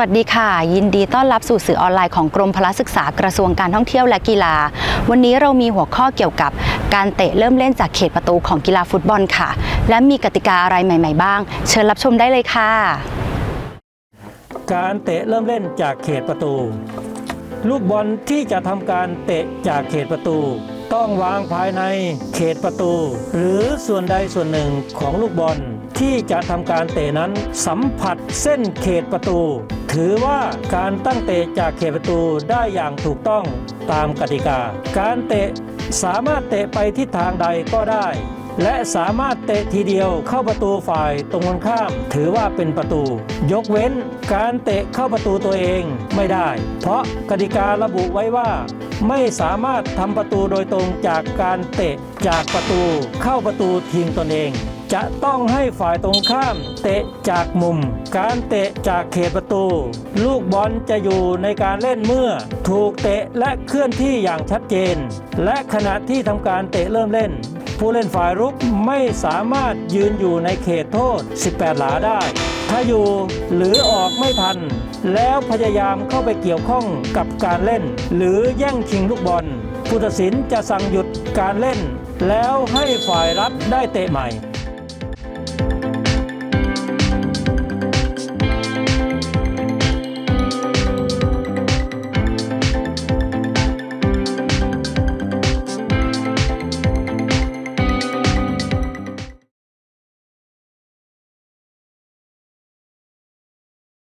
วัสดีค่ะ ยินดีต้อนรับสู่สื่อออนไลน์ของกรมพละศึกษากระทรวงการท่องเที่ยวและกีฬา วันนี้เรามีหัวข้อเกี่ยวกับการเตะเริ่มเล่นจากเขตประตูของกีฬาฟุตบอลค่ะ และมีกติกาอะไรใหม่ ๆ บ้าง เชิญรับชมได้เลยค่ะ การเตะเริ่มเล่นจากเขตประตู ลูกบอลที่จะทำการเตะจากเขตประตู ต้องวางภายในเขตประตู หรือส่วนใดส่วนหนึ่งของลูกบอลที่จะทำการเตะนั้นสัมผัสเส้นเขตประตู ถือว่าการตั้งเตะจากเขตประตูได้อย่างถูกต้องตามกติกา การเตะสามารถเตะไปทิศทางใดก็ได้ และสามารถเตะทีเดียวเข้าประตูฝ่ายตรงกันข้าม ถือว่าเป็นประตู ยกเว้นการเตะเข้าประตูตัวเองไม่ได้ เพราะกติการะบุไว้ว่าไม่สามารถทำประตูโดยตรงจากการเตะจากประตูเข้าประตูทีมตนเอง จะต้องให้ฝ่ายตรงข้าม เตะจากมุม การเตะจากเขตประตู ลูกบอลจะอยู่ในการเล่นเมื่อ ถูกเตะและเคลื่อนที่อย่างชัดเจน และขณะที่ทำการเตะเริ่มเล่น ผู้เล่นฝ่ายรุกไม่สามารถยืนอยู่ในเขตโทษ 18 หลาได้ ถ้าอยู่หรือออกไม่ทัน แล้วพยายามเข้าไปเกี่ยวข้องกับการเล่น หรือแย่งชิงลูกบอลผู้ตัดสินจะสั่งหยุดการเล่น แล้วให้ฝ่ายรับได้เตะใหม่